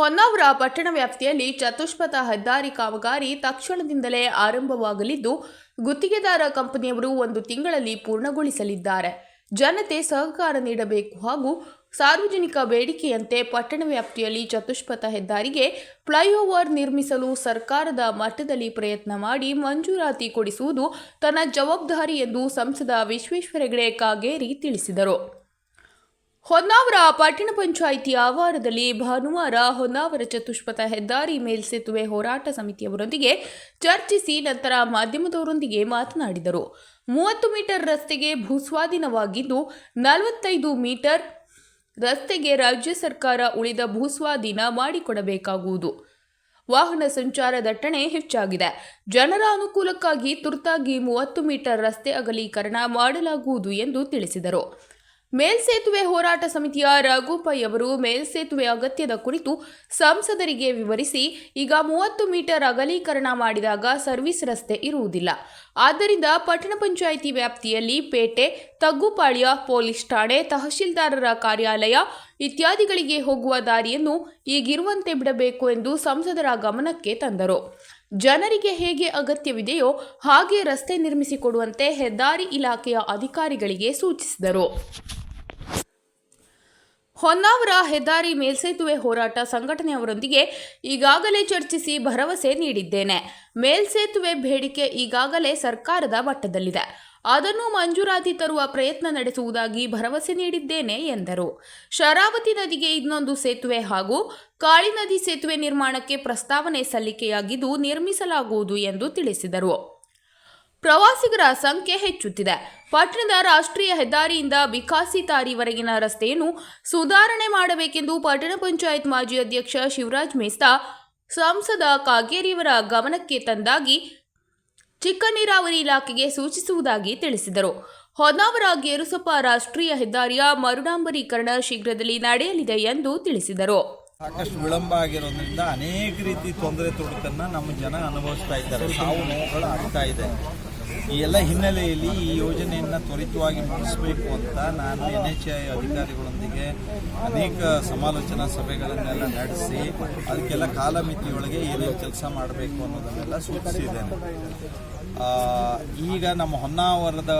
ಹೊನ್ನಾವರ ಪಟ್ಟಣ ವ್ಯಾಪ್ತಿಯಲ್ಲಿ ಚತುಷ್ಪಥ ಹೆದ್ದಾರಿ ಕಾಮಗಾರಿ ತಕ್ಷಣದಿಂದಲೇ ಆರಂಭವಾಗಲಿದ್ದು, ಗುತ್ತಿಗೆದಾರ ಕಂಪನಿಯವರು ಒಂದು ತಿಂಗಳಲ್ಲಿ ಪೂರ್ಣಗೊಳಿಸಲಿದ್ದಾರೆ. ಜನತೆ ಸಹಕಾರ ನೀಡಬೇಕು ಹಾಗೂ ಸಾರ್ವಜನಿಕ ಬೇಡಿಕೆಯಂತೆ ಪಟ್ಟಣ ವ್ಯಾಪ್ತಿಯಲ್ಲಿ ಚತುಷ್ಪಥ ಹೆದ್ದಾರಿಗೆ ಫ್ಲೈಓವರ್ ನಿರ್ಮಿಸಲು ಸರ್ಕಾರದ ಮಟ್ಟದಲ್ಲಿ ಪ್ರಯತ್ನ ಮಾಡಿ ಮಂಜೂರಾತಿ ಕೊಡಿಸುವುದು ತನ್ನ ಜವಾಬ್ದಾರಿ ಎಂದು ಸಂಸದ ವಿಶ್ವೇಶ್ವರ ಹೆಗಡೆ ಕಾಗೇರಿ ತಿಳಿಸಿದರು. ಹೊನ್ನಾವರ ಪಟ್ಟಣ ಪಂಚಾಯಿತಿ ಆವಾರದಲ್ಲಿ ಭಾನುವಾರ ಹೊನ್ನಾವರ ಚತುಷ್ಪಥ ಹೆದ್ದಾರಿ ಮೇಲ್ಸೇತುವೆ ಹೋರಾಟ ಸಮಿತಿಯವರೊಂದಿಗೆ ಚರ್ಚಿಸಿ ನಂತರ ಮಾಧ್ಯಮದವರೊಂದಿಗೆ ಮಾತನಾಡಿದರು. ಮೂವತ್ತು ಮೀಟರ್ ರಸ್ತೆಗೆ ಭೂಸ್ವಾಧೀನವಾಗಿದ್ದು ನಲವತ್ತೈದು ಮೀಟರ್ ರಸ್ತೆಗೆ ರಾಜ್ಯ ಸರ್ಕಾರ ಉಳಿದ ಭೂಸ್ವಾಧೀನ ಮಾಡಿಕೊಡಬೇಕಾಗುವುದು. ವಾಹನ ಸಂಚಾರ ದಟ್ಟಣೆ ಹೆಚ್ಚಾಗಿದೆ. ಜನರ ಅನುಕೂಲಕ್ಕಾಗಿ ತುರ್ತಾಗಿ ಮೂವತ್ತು ಮೀಟರ್ ರಸ್ತೆ ಅಗಲೀಕರಣ ಮಾಡಲಾಗುವುದು ಎಂದು ತಿಳಿಸಿದರು. ಮೇಲ್ಸೇತುವೆ ಹೋರಾಟ ಸಮಿತಿಯ ರಘುಪೈ ಅವರು ಮೇಲ್ಸೇತುವೆ ಅಗತ್ಯದ ಕುರಿತು ಸಂಸದರಿಗೆ ವಿವರಿಸಿ, ಈಗ ಮೂವತ್ತು ಮೀಟರ್ ಅಗಲೀಕರಣ ಮಾಡಿದಾಗ ಸರ್ವಿಸ್ ರಸ್ತೆ ಇರುವುದಿಲ್ಲ. ಆದ್ದರಿಂದ ಪಟ್ಟಣ ಪಂಚಾಯಿತಿ ವ್ಯಾಪ್ತಿಯಲ್ಲಿ ಪೇಟೆ, ತಗ್ಗುಪಾಳ್ಯ ಪೊಲೀಸ್ ಠಾಣೆ, ತಹಶೀಲ್ದಾರರ ಕಾರ್ಯಾಲಯ ಇತ್ಯಾದಿಗಳಿಗೆ ಹೋಗುವ ದಾರಿಯನ್ನು ಈಗಿರುವಂತೆ ಬಿಡಬೇಕು ಎಂದು ಸಂಸದರ ಗಮನಕ್ಕೆ ತಂದರು. ಜನರಿಗೆ ಹೇಗೆ ಅಗತ್ಯವಿದೆಯೋ ಹಾಗೆ ರಸ್ತೆ ನಿರ್ಮಿಸಿಕೊಡುವಂತೆ ಹೆದ್ದಾರಿ ಇಲಾಖೆಯ ಅಧಿಕಾರಿಗಳಿಗೆ ಸೂಚಿಸಿದರು. ಹೊನ್ನಾವರ ಹೆದ್ದಾರಿ ಮೇಲ್ಸೇತುವೆ ಹೋರಾಟ ಸಂಘಟನೆಯವರೊಂದಿಗೆ ಈಗಾಗಲೇ ಚರ್ಚಿಸಿ ಭರವಸೆ ನೀಡಿದ್ದೇನೆ. ಮೇಲ್ಸೇತುವೆ ಬೇಡಿಕೆ ಈಗಾಗಲೇ ಸರ್ಕಾರದ ಮಟ್ಟದಲ್ಲಿದೆ. ಅದನ್ನು ಮಂಜೂರಾತಿ ತರುವ ಪ್ರಯತ್ನ ನಡೆಸುವುದಾಗಿ ಭರವಸೆ ನೀಡಿದ್ದೇನೆ ಎಂದರು. ಶರಾವತಿ ನದಿಗೆ ಇನ್ನೊಂದು ಸೇತುವೆ ಹಾಗೂ ಕಾಳಿ ನದಿ ಸೇತುವೆ ನಿರ್ಮಾಣಕ್ಕೆ ಪ್ರಸ್ತಾವನೆ ಸಲ್ಲಿಕೆಯಾಗಿದ್ದು ನಿರ್ಮಿಸಲಾಗುವುದು ಎಂದು ತಿಳಿಸಿದರು. ಪ್ರವಾಸಿಗರ ಸಂಖ್ಯೆ ಹೆಚ್ಚುತ್ತಿದೆ. ಪಟ್ಟಣದ ರಾಷ್ಟ್ರೀಯ ಹೆದ್ದಾರಿಯಿಂದ ಬಿಕಾಸಿ ತಾರಿವರೆಗಿನ ರಸ್ತೆಯನ್ನು ಸುಧಾರಣೆ ಮಾಡಬೇಕೆಂದು ಪಟ್ಟಣ ಪಂಚಾಯತ್ ಮಾಜಿ ಅಧ್ಯಕ್ಷ ಶಿವರಾಜ್ ಮೇಸ್ತಾ, ಸಂಸದ ಕಾಗೇರಿಯವರ ಗಮನಕ್ಕೆ ತಂದಾಗಿ ಚಿಕ್ಕ ನೀರಾವರಿ ಇಲಾಖೆಗೆ ಸೂಚಿಸುವುದಾಗಿ ತಿಳಿಸಿದರು. ಹೊನ್ನಾವರ ಗೇರುಸಪ್ಪ ರಾಷ್ಟ್ರೀಯ ಹೆದ್ದಾರಿಯ ಮರುಡಾಂಬರೀಕರಣ ಶೀಘ್ರದಲ್ಲಿ ನಡೆಯಲಿದೆ ಎಂದು ತಿಳಿಸಿದರು. ಸಾಕಷ್ಟು ವಿಳಂಬ ಆಗಿರೋದ್ರಿಂದ ಅನೇಕ ರೀತಿ ತೊಂದರೆ, ತೊಡಕನ್ನ ನಮ್ಮ ಜನ ಅನುಭವಿಸ್ತಾ ಇದ್ದಾರೆ. ಸಾವು ನೋವುಗಳು ಆಗ್ತಾ ಇದೆ. ಈ ಎಲ್ಲ ಹಿನ್ನೆಲೆಯಲ್ಲಿ ಈ ಯೋಜನೆಯನ್ನು ತ್ವರಿತವಾಗಿ ಮುಗಿಸಬೇಕು ಅಂತ ನಾನು ಎನ್ ಎಚ್ ಐ ಅಧಿಕಾರಿಗಳೊಂದಿಗೆ ಅನೇಕ ಸಮಾಲೋಚನಾ ಸಭೆಗಳನ್ನೆಲ್ಲ ನಡೆಸಿ ಅದಕ್ಕೆಲ್ಲ ಕಾಲಮಿತಿಯೊಳಗೆ ಏನೇನು ಕೆಲಸ ಮಾಡಬೇಕು ಅನ್ನೋದನ್ನೆಲ್ಲ ಸೂಚಿಸಿದ್ದೇನೆ. ಈಗ ನಮ್ಮ ಹೊನ್ನಾವರದ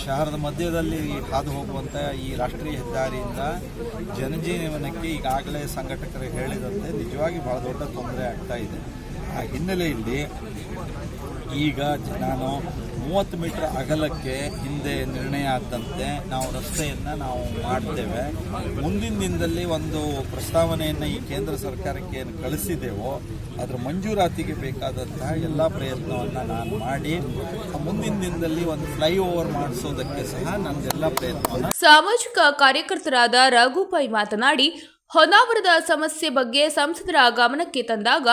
ಶಹರದ ಮಧ್ಯದಲ್ಲಿ ಹಾದು ಹೋಗುವಂಥ ಈ ರಾಷ್ಟ್ರೀಯ ಹೆದ್ದಾರಿಯಿಂದ ಜನಜೀವನಕ್ಕೆ ಈಗಾಗಲೇ ಸಂಘಟಕರು ಹೇಳಿದಂತೆ ನಿಜವಾಗಿ ಭಾಳ ದೊಡ್ಡ ತೊಂದರೆ ಆಗ್ತಾ ಇದೆ. ಆ ಹಿನ್ನೆಲೆಯಲ್ಲಿ ಈಗ ನಾನು ಮೂವತ್ತು ಮೀಟರ್ ಅಗಲಕ್ಕೆ ಹಿಂದೆ ನಿರ್ಣಯ ಆದಂತೆ ನಾವು ರಸ್ತೆಯನ್ನು ನಾವು ಮಾಡ್ತೇವೆ. ಮುಂದಿನ ದಿನದಲ್ಲಿ ಒಂದು ಪ್ರಸ್ತಾವನೆಯನ್ನು ಈ ಕೇಂದ್ರ ಸರ್ಕಾರಕ್ಕೆ ಏನು ಕಳಿಸಿದೆವೋ, ಅದರ ಮಂಜೂರಾತಿಗೆ ಬೇಕಾದಂತಹ ಎಲ್ಲ ಪ್ರಯತ್ನವನ್ನು ನಾನು ಮಾಡಿ ಮುಂದಿನ ದಿನದಲ್ಲಿ ಒಂದು ಫ್ಲೈ ಓವರ್ ಮಾಡಿಸೋದಕ್ಕೆ ಸಹ ನನ್ನೆಲ್ಲ ಪ್ರಯತ್ನ ಸಾಮಾಜಿಕ ಕಾರ್ಯಕರ್ತರಾದ ರಘುಪೈ ಮಾತನಾಡಿ ಹೊನ್ನಾವರದ ಸಮಸ್ಯೆ ಬಗ್ಗೆ ಸಂಸದರ ಗಮನಕ್ಕೆ ತಂದಾಗ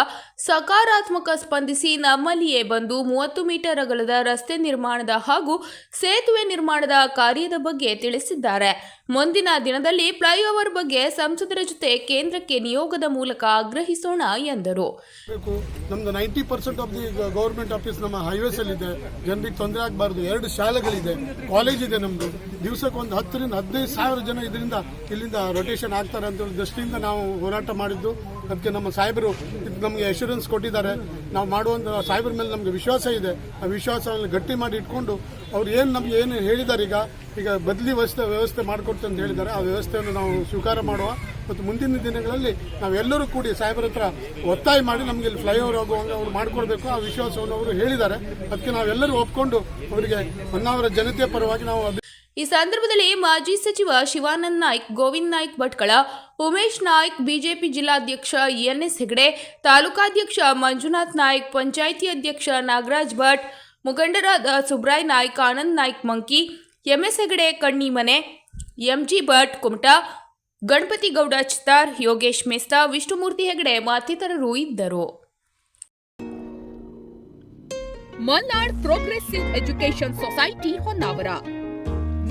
ಸಕಾರಾತ್ಮಕ ಸ್ಪಂದಿಸಿ ನಮ್ಮಲ್ಲಿಯೇ ಬಂದು ಮೂವತ್ತು ಮೀಟರ್ ಅಗಲದ ರಸ್ತೆ ನಿರ್ಮಾಣದ ಹಾಗೂ ಸೇತುವೆ ನಿರ್ಮಾಣದ ಕಾರ್ಯದ ಬಗ್ಗೆ ತಿಳಿಸಿದ್ದಾರೆ. ಮುಂದಿನ ದಿನದಲ್ಲಿ ಫ್ಲೈಓವರ್ ಬಗ್ಗೆ ಸಂಸದರ ಜೊತೆ ಕೇಂದ್ರಕ್ಕೆ ನಿಯೋಗದ ಮೂಲಕ ಆಗ್ರಹಿಸೋಣ ಎಂದರು. ನಮ್ದು ninety percent of the government office ನಮ್ಮ ಹೈವೇಸ್ ಅಲ್ಲಿ ಇದೆ ಜನರಿಗೆ ತೊಂದರೆ ಆಗಬಾರ್ದು. ಎರಡು ಶಾಲೆಗಳಿದೆ. ಕಾಲೇಜ್ ಇದೆ ನಮ್ದು. ದಿವಸಕ್ಕೆ ಒಂದು ಹತ್ತರಿಂದ ಹದಿನೈದು ಸಾವಿರ ಜನ ಇದರಿಂದ ಇಲ್ಲಿಂದ ರೊಟೇಷನ್ ಆಗ್ತಾರೆ ಅಂತ ದೃಷ್ಟಿಯಿಂದ ನಾವು ಹೋರಾಟ ಮಾಡಿದ್ದು. ಅದಕ್ಕೆ ನಮ್ಮ ಸಾಹೇಬರು ನಮಗೆ ಅಶ್ಯೂರೆನ್ಸ್ ಕೊಟ್ಟಿದ್ದಾರೆ. ನಾವು ಮಾಡುವಂಥ ಸಾಹೇಬರ ಮೇಲೆ ನಮಗೆ ವಿಶ್ವಾಸ ಇದೆ. ಆ ವಿಶ್ವಾಸವನ್ನು ಗಟ್ಟಿ ಮಾಡಿ ಇಟ್ಕೊಂಡು ಅವ್ರು ಏನು ನಮ್ಗೆ ಏನು ಹೇಳಿದ್ದಾರೆ ಈಗ ಈಗ ಬದಲಿ ವ್ಯವಸ್ಥೆ ವ್ಯವಸ್ಥೆ ಮಾಡಿಕೊಡ್ತೆ ಅಂತ ಹೇಳಿದ್ದಾರೆ. ಆ ವ್ಯವಸ್ಥೆಯನ್ನು ನಾವು ಸ್ವೀಕಾರ ಮಾಡುವ ಮತ್ತು ಮುಂದಿನ ದಿನಗಳಲ್ಲಿ ನಾವೆಲ್ಲರೂ ಕೂಡಿ ಸಾಹೇಬರ ಹತ್ರ ಒತ್ತಾಯ ಮಾಡಿ ನಮಗೆ ಇಲ್ಲಿ ಫ್ಲೈಓವರ್ ಆಗುವಂಗೆ ಅವ್ರು ಮಾಡಿಕೊಡ್ಬೇಕು. ಆ ವಿಶ್ವಾಸವನ್ನು ಅವರು ಹೇಳಿದ್ದಾರೆ. ಅದಕ್ಕೆ ನಾವೆಲ್ಲರೂ ಒಪ್ಕೊಂಡು ಅವರಿಗೆ ಹೊನ್ನಾವರ ಜನತೆಯ ಪರವಾಗಿ ನಾವು ಈ ಸಂದರ್ಭದಲ್ಲಿ ಮಾಜಿ ಸಚಿವ ಶಿವಾನಂದ್ ನಾಯ್ಕ್, ಗೋವಿಂದ್ ನಾಯ್ಕ್ ಭಟ್ಕಳ ಉಮೇಶ್ ನಾಯ್ಕ್, ಬಿಜೆಪಿ ಜಿಲ್ಲಾಧ್ಯಕ್ಷ ಎನ್ಎಸ್ ಹೆಗಡೆ, ತಾಲೂಕಾಧ್ಯಕ್ಷ ಮಂಜುನಾಥ್ ನಾಯ್ಕ್, ಪಂಚಾಯಿತಿ ಅಧ್ಯಕ್ಷ ನಾಗರಾಜ್ ಭಟ್, ಮುಖಂಡರಾದ ಸುಬ್ರಾಯ್ ನಾಯ್ಕ್, ಆನಂದ್ ನಾಯ್ಕ್ ಮಂಕಿ, ಎಂಎಸ್ ಹೆಗಡೆ ಕಣ್ಣಿಮನೆ ಎಂಜಿ ಭಟ್ ಕುಮಟಾ, ಗಣಪತಿ ಗೌಡ ಚಿತ್ತಾರ್, ಯೋಗೇಶ್ ಮೆಸ್ತಾ, ವಿಷ್ಣುಮೂರ್ತಿ ಹೆಗಡೆ ಮತ್ತಿತರರು ಇದ್ದರು. Malnad progressive education society Honnavar.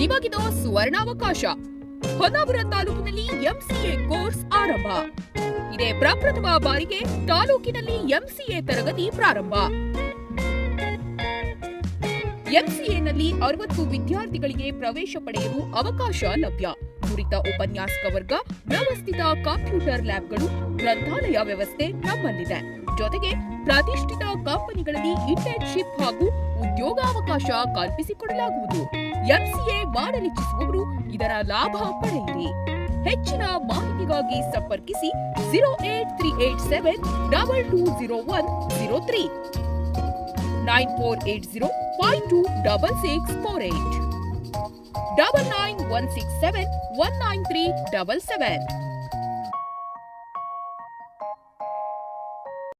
ನಿಮಗಿದು ಸುವರ್ಣಾವಕಾಶ. ಹೊನ್ನಾವರ ತಾಲೂಕಿನಲ್ಲಿ ಎಂಸಿಎ ಕೋರ್ಸ್ ಆರಂಭ. ಇದೇ ಪ್ರಪ್ರಥಮ ಬಾರಿಗೆ ತಾಲೂಕಿನಲ್ಲಿ ಎಂಸಿಎ ತರಗತಿ ಪ್ರಾರಂಭ. ಎಂಸಿಎನಲ್ಲಿ ಅರವತ್ತು ವಿದ್ಯಾರ್ಥಿಗಳಿಗೆ ಪ್ರವೇಶ ಪಡೆಯಲು ಅವಕಾಶ ಲಭ್ಯ. ನುರಿತ ಉಪನ್ಯಾಸಕ ವರ್ಗ, ವ್ಯವಸ್ಥಿತ ಕಂಪ್ಯೂಟರ್ ಲ್ಯಾಬ್ಗಳು, ಗ್ರಂಥಾಲಯ ವ್ಯವಸ್ಥೆ ನಮ್ಮಲ್ಲಿದೆ. ಜೊತೆಗೆ ಪ್ರತಿಷ್ಠಿತ ಕಂಪನಿಗಳಲ್ಲಿ ಇಂಟರ್ನ್ಶಿಪ್ ಹಾಗೂ ಉದ್ಯೋಗಾವಕಾಶ ಕಲ್ಪಿಸಿಕೊಡಲಾಗುವುದು. ಎಂಸಿಎ ಮಾಡಲಿಚ್ಛಿಸುವವರು ಇದರ ಲಾಭ ಪಡೆಯಿರಿ. ಹೆಚ್ಚಿನ ಮಾಹಿತಿಗಾಗಿ ಸಂಪರ್ಕಿಸಿ zero eight three eight seven double two zero one zero three. Nine four eight zero five two double six four eight. Double nine one six seven one nine three double seven.